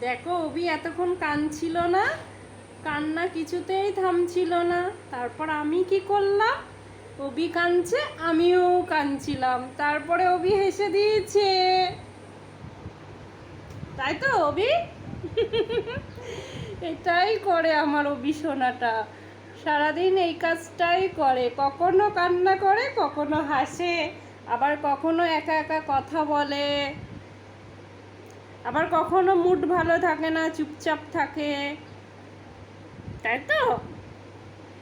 দেখো, অভি এতক্ষণ কাঁদছিল না, কান্না কিছুতেই থামছিল না। তারপর আমি কি করলাম? অভি কাঁদছে, আমিও কাঁদছিলাম। তারপরে অভি হেসে দিয়েছে। তাই তো, অভি? এটাই করে আমার অভি সোনাটা। সারাদিন এই কাজটাই করে। কখনো কান্না করে, কখনো হাসে, আবার কখনো একা একা কথা বলে। আবার কখনো মুড ভালো থাকে না, চুপচাপ থাকে। তাই তো?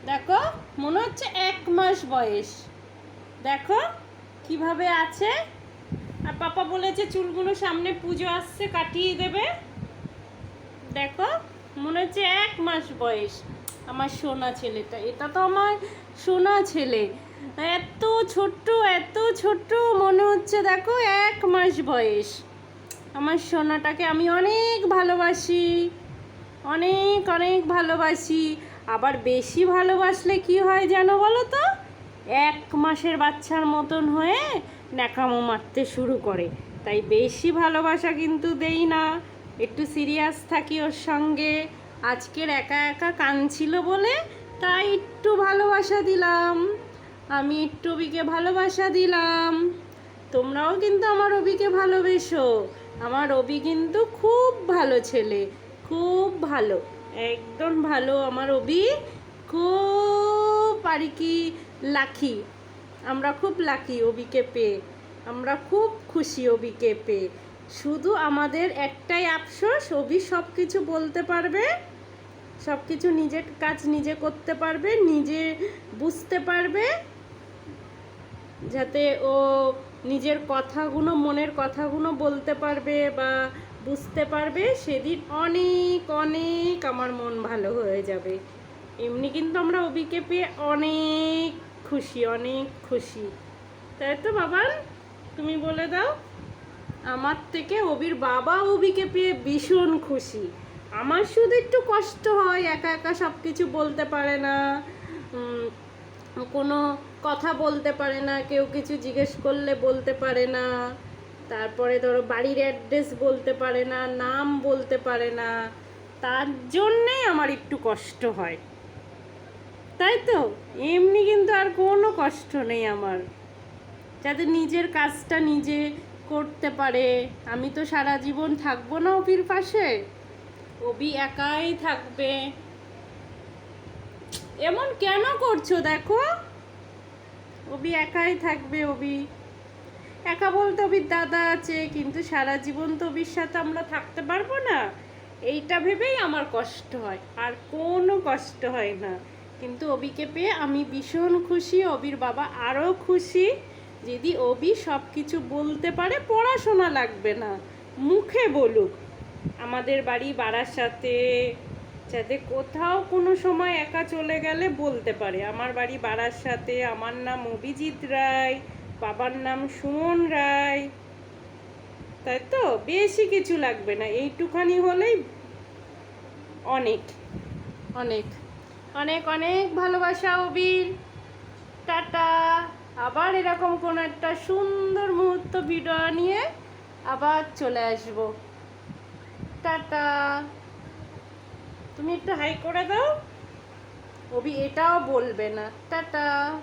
দেখো, মনে হচ্ছে এক মাস বয়স। দেখো, কীভাবে আছে? আর পাপা বলেছে চুলগুলো সামনে পুজো আসছে, কাটিয়ে দেবে। দেখো, মনে হচ্ছে এক মাস বয়স। আমার সোনা ছেলেটা, এটা তো আমার সোনা ছেলে। এত ছোট্ট এত ছোট্ট, মনে হচ্ছে দেখো, এক মাস বয়স। আমার সোনাটাকে আমি অনেক ভালোবাসি। অনেক অনেক ভালোবাসি। আবার বেশি ভালোবাসলে কি হয় জানো বলো তো এক মাসের বাচ্চার মতন হয়ে ন্যাকামো মারতে শুরু করে। তাই বেশি ভালোবাসা কিন্তু দেই না। একটু সিরিয়াস থাকি ওর সঙ্গে। আজকের একা একা কাঁদছিল বলে তাই একটু ভালোবাসা দিলাম। আমি একটু অবিকে ভালোবাসা দিলাম। তোমরাও কিন্তু আমার অবিকে ভালোবেসো। আমার অবি কিন্তু খুব ভালো ছেলে, খুব ভালো, একদম ভালো আমার অবি খুব আর কি লাকি আমরা খুব লাকি অবিকে পেয়ে, আমরা খুব খুশি অবিকে পেয়ে, শুধু আমাদের একটাই আফসোস অবি সব কিছু বলতে পারবে সব কিছু নিজের কাজ নিজে করতে পারবে, নিজে বুঝতে পারবে, যাতে ও নিজের কথাগুলো, মনের কথাগুলো বলতে পারবে বা বুঝতে পারবে, সেদিন অনেক অনেক আমার মন ভালো হয়ে যাবে। এমনি কিন্তু আমরা অবিকে পেয়ে অনেক খুশি অনেক খুশি। তাই তো বাবান? তুমি বলে দাও। আমার থেকে অবির বাবা অবিকে পেয়ে ভীষণ খুশি। আমার শুধু একটু কষ্ট হয়, একা একা সব কিছু বলতে পারে না। কোনো কথা বলতে পারে না, কেউ কিছু জিজ্ঞেস করলে বলতে পারে না, তারপরে ধরো বাড়ির অ্যাড্রেস বলতে পারে না, নাম বলতে পারে না, তার জন্যেই আমার একটু কষ্ট হয়। তাই তো? এমনি কিন্তু আর কোনো কষ্ট নেই আমার। যাতে নিজের কাজটা নিজে করতে পারে। আমি তো সারা জীবন থাকব না অবির পাশে। অবি একাই থাকবে। এমন কেন করছ, দেখো? অবি একাই থাকবে অবি একা বলতে অবির দাদা আছে, কিন্তু সারা জীবন তো অবির সাথে আমরা থাকতে পারব না। এইটা ভেবেই আমার কষ্ট হয়, আর কোনো কষ্ট হয় না। কিন্তু অবিকে পেয়ে আমি ভীষণ খুশি অবির বাবা আরও খুশি। যদি অবি সব কিছু বলতে পারে, পড়াশোনা লাগবে না। মুখে বলুক। আমাদের বাড়ি বাড়ার সাথে যাতে কোথাও কোনো সময় একা চলে গেলে বলতে পারে। আমার বাড়ি বাড়ার সাথে আমার নাম অভিজিৎ রায়, বাবার নাম সুমন রায়। তাই তো? বেশি কিছু লাগবে না, এইটুখানি হলেই অনেক। অনেক। অনেক অনেক ভালোবাসা, অবির। টাটা। আবার এরকম কোনো একটা সুন্দর মুহূর্ত ভিডিও নিয়ে আবার চলে আসব। টাটা। তুমি একটু হাই করে দাও। ওবি এটাও বলবে না। টাটা।